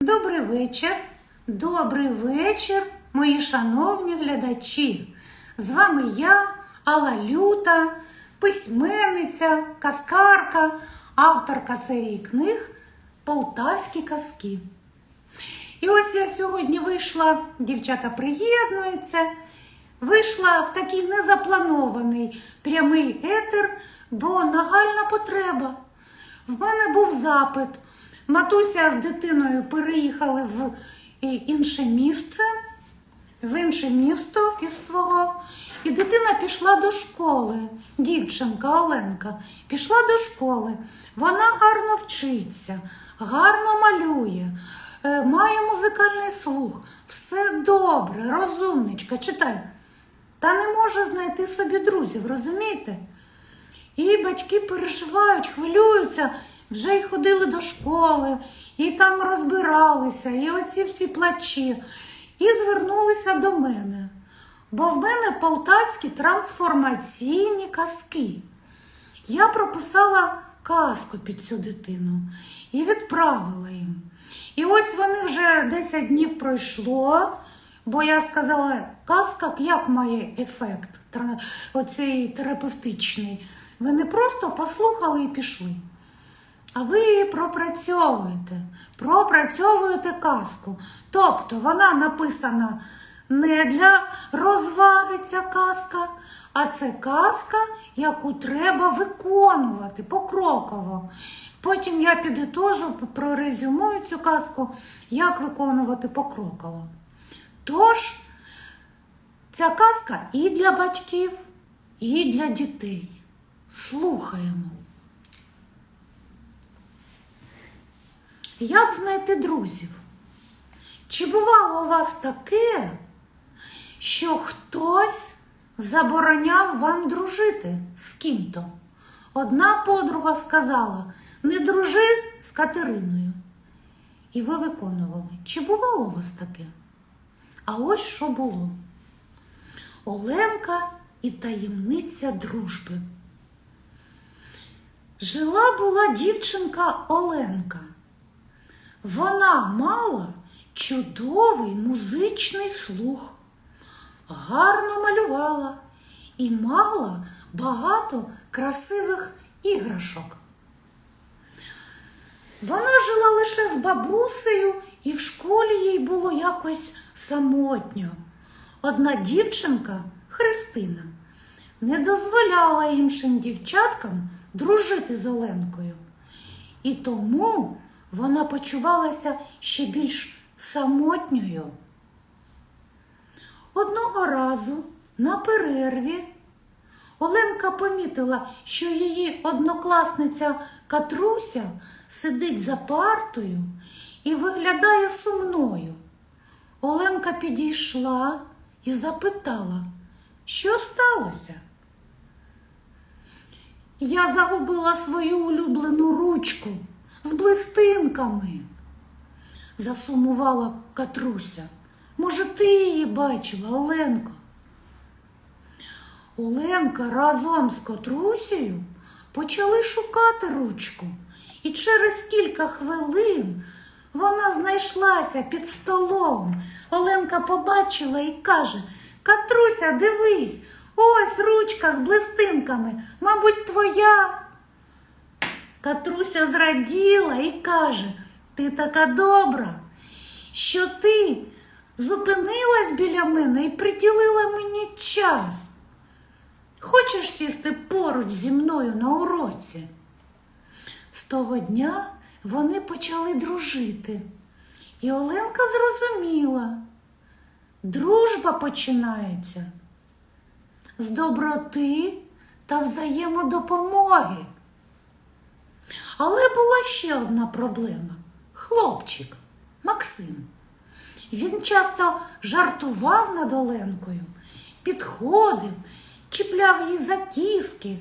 Добрий вечір. Добрий вечір, мої шановні глядачі. З вами я, Алла Люта, письменниця, казкарка, авторка серії книг Полтавські казки. І ось я сьогодні вийшла, дівчата приєднуються, вийшла в такий незапланований прямий етер, бо нагальна потреба. В мене був запит. Матуся з дитиною переїхали в е, інше місце, в інше місто із свого. І дитина пішла до школи. Дівчинка Оленка пішла до школи. Вона гарно вчиться, гарно малює, е, має музикальний слух. Все добре, розумничка, читай. Та не може знайти собі друзів, розумієте? І батьки переживають, хвилюються, вже й ходили до школи, і там розбиралися, і оці всі плачі. І звернулися до мене. Бо в мене полтавські трансформаційні казки. Я прописала казку під цю дитину і відправила їм. І ось вони вже 10 днів пройшло, бо я сказала, казка як має ефект оцей терапевтичний. Ви не просто послухали і пішли. А ви її пропрацьовуєте, пропрацьовуєте казку. Тобто вона написана не для розваги ця казка, а це казка, яку треба виконувати покроково. Потім я підітожу, прорезюмую цю казку, як виконувати покроково. Тож, ця казка і для батьків, і для дітей. Слухаємо. Як знайти друзів? Чи бувало у вас таке, що хтось забороняв вам дружити з ким-то? Одна подруга сказала: не дружи з Катериною. І ви виконували. Чи бувало у вас таке? А ось що було. Оленка і таємниця дружби. Жила була дівчинка Оленка. Вона мала чудовий музичний слух, гарно малювала і мала багато красивих іграшок. Вона жила лише з бабусею, і в школі їй було якось самотньо. Одна дівчинка, Христина, не дозволяла іншим дівчаткам дружити з Оленкою. І тому вона почувалася ще більш самотньою. Одного разу на перерві Оленка помітила, що її однокласниця Катруся сидить за партою і виглядає сумною. Оленка підійшла і запитала, що сталося? Я загубила свою улюблену ручку з блистинками, засумувала Катруся. Може, ти її бачила, Оленко? Оленка разом з Катрусею почали шукати ручку, і через кілька хвилин вона знайшлася під столом. Оленка побачила і каже: Катруся, дивись, ось ручка з блистинками, мабуть, твоя. Катруся зраділа і каже: Ти така добра, що ти зупинилась біля мене і приділила мені час. Хочеш сісти поруч зі мною на уроці? З того дня вони почали дружити. І Оленка зрозуміла, дружба починається з доброти та взаємодопомоги. Але була ще одна проблема хлопчик Максим. Він часто жартував над Оленкою, підходив, чіпляв її за кіски,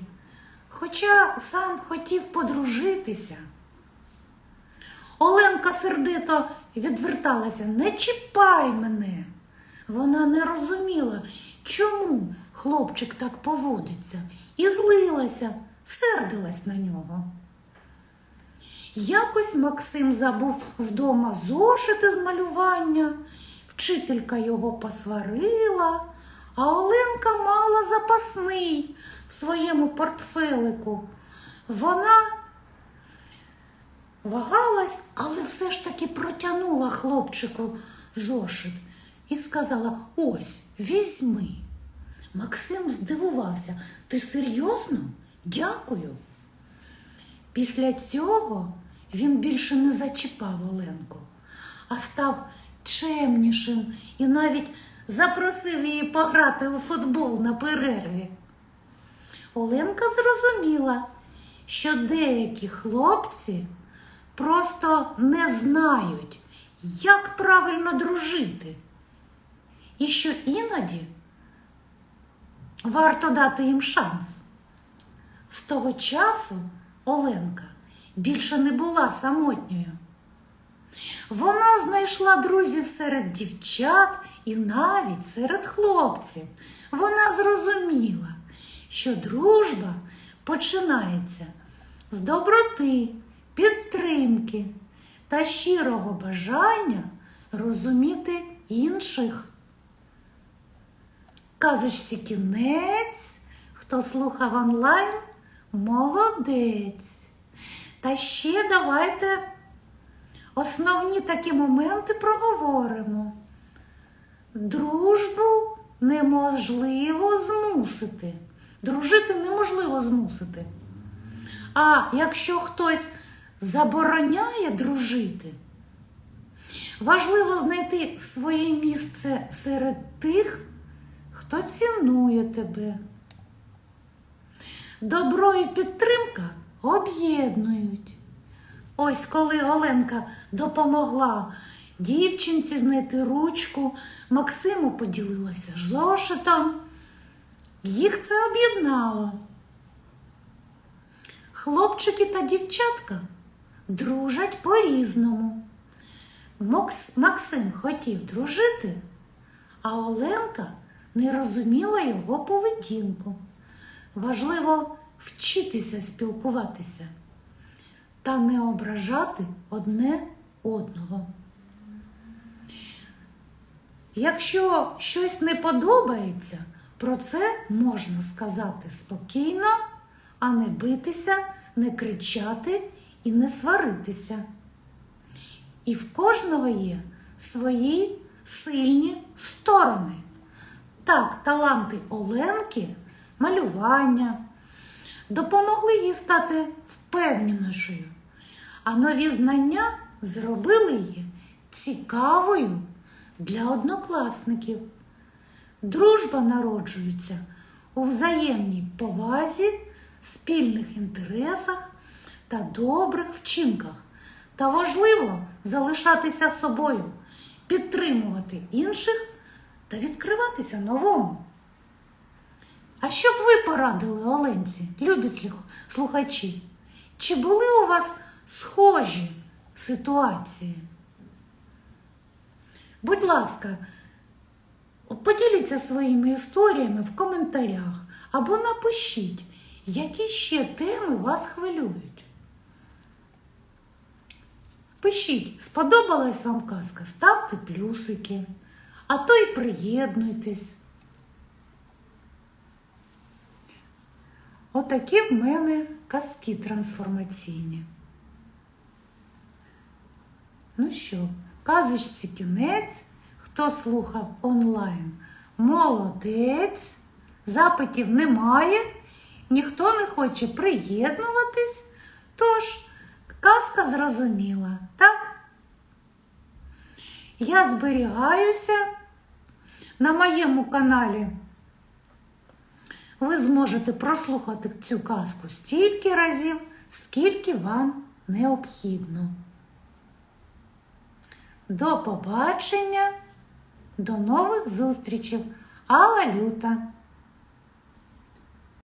хоча сам хотів подружитися. Оленка сердито відверталася не чіпай мене. Вона не розуміла, чому хлопчик так поводиться, і злилася, сердилась на нього. Якось Максим забув вдома зошити з малювання, вчителька його посварила, а Оленка мала запасний в своєму портфелику. Вона вагалась, але все ж таки протягнула хлопчику зошит і сказала: Ось, візьми. Максим здивувався. Ти серйозно? Дякую. Після цього він більше не зачіпав Оленку, а став чемнішим і навіть запросив її пограти у футбол на перерві. Оленка зрозуміла, що деякі хлопці просто не знають, як правильно дружити, і що іноді варто дати їм шанс. З того часу Оленка більше не була самотньою. Вона знайшла друзів серед дівчат і навіть серед хлопців. Вона зрозуміла, що дружба починається з доброти, підтримки та щирого бажання розуміти інших. Казочці кінець, хто слухав онлайн, молодець. Та ще давайте основні такі моменти проговоримо. Дружбу неможливо змусити. Дружити неможливо змусити. А якщо хтось забороняє дружити, важливо знайти своє місце серед тих, хто цінує тебе. Добро і підтримка об'єднують. Ось коли Оленка допомогла дівчинці знайти ручку, Максиму поділилася зошитом. Їх це об'єднало. Хлопчики та дівчатка дружать по-різному. Максим хотів дружити, а Оленка не розуміла його поведінку. Важливо вчитися спілкуватися та не ображати одне одного. Якщо щось не подобається, про це можна сказати спокійно, а не битися, не кричати і не сваритися. І в кожного є свої сильні сторони. Так, таланти Оленки, малювання допомогли їй стати впевненішою, а нові знання зробили її цікавою для однокласників. Дружба народжується у взаємній повазі, спільних інтересах та добрих вчинках. Та важливо залишатися собою, підтримувати інших та відкриватися новому. А що б ви порадили Оленці, любі слухачі? Чи були у вас схожі ситуації? Будь ласка, поділіться своїми історіями в коментарях або напишіть, які ще теми вас хвилюють. Пишіть, сподобалась вам казка, ставте плюсики, а то й приєднуйтесь. Отакі в мене казки трансформаційні. Ну що, казочці кінець, хто слухав онлайн, молодець, запитів немає, ніхто не хоче приєднуватись, тож казка зрозуміла, так? Я зберігаюся на моєму каналі. Ви зможете прослухати цю казку стільки разів, скільки вам необхідно. До побачення, до нових зустрічей. Алла Люта!